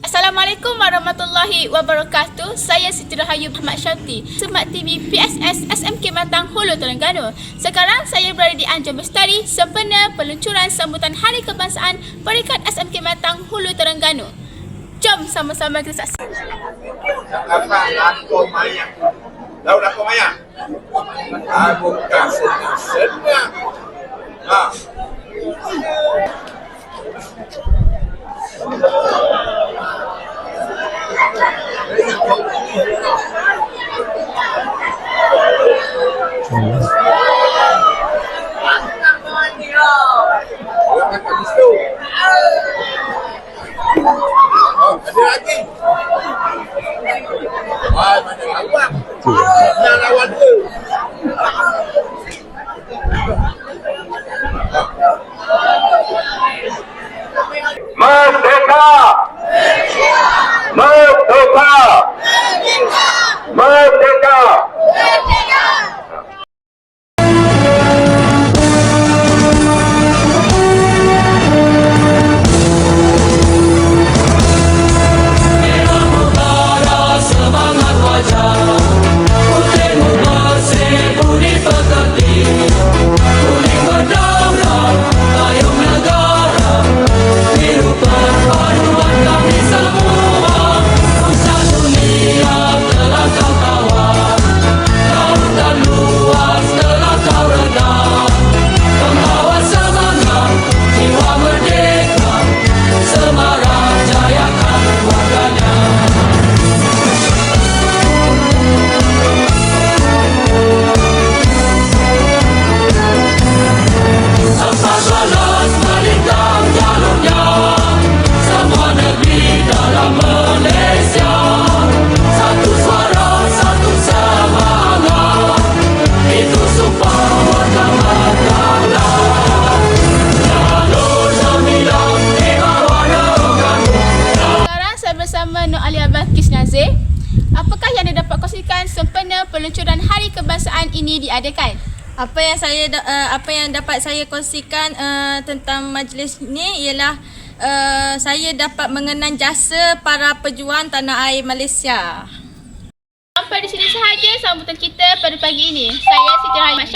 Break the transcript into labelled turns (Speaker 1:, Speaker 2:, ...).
Speaker 1: Assalamualaikum warahmatullahi wabarakatuh. Saya Siti Rahayu Ahmad Syauti, Semak TV PSS SMK Matang Hulu Terengganu. Sekarang saya berada di Anjung Bestari sempena peluncuran sambutan Hari Kebangsaan Peringkat SMK Matang Hulu Terengganu. Jom sama-sama kita saksikan.
Speaker 2: Mayang? Tahu lakon mayang? Ah, bukan senang-senang. Ha.
Speaker 1: Nazir. Apakah yang anda dapat kongsikan sempena peluncuran Hari Kebangsaan ini diadakan?
Speaker 3: apa yang saya uh, apa yang dapat saya kongsikan uh, tentang majlis ni ialah uh, saya dapat mengenang jasa para pejuang tanah air Malaysia.
Speaker 1: Sampai di sini sahaja sambutan kita pada pagi ini. Saya Siti Rahayu Ahmad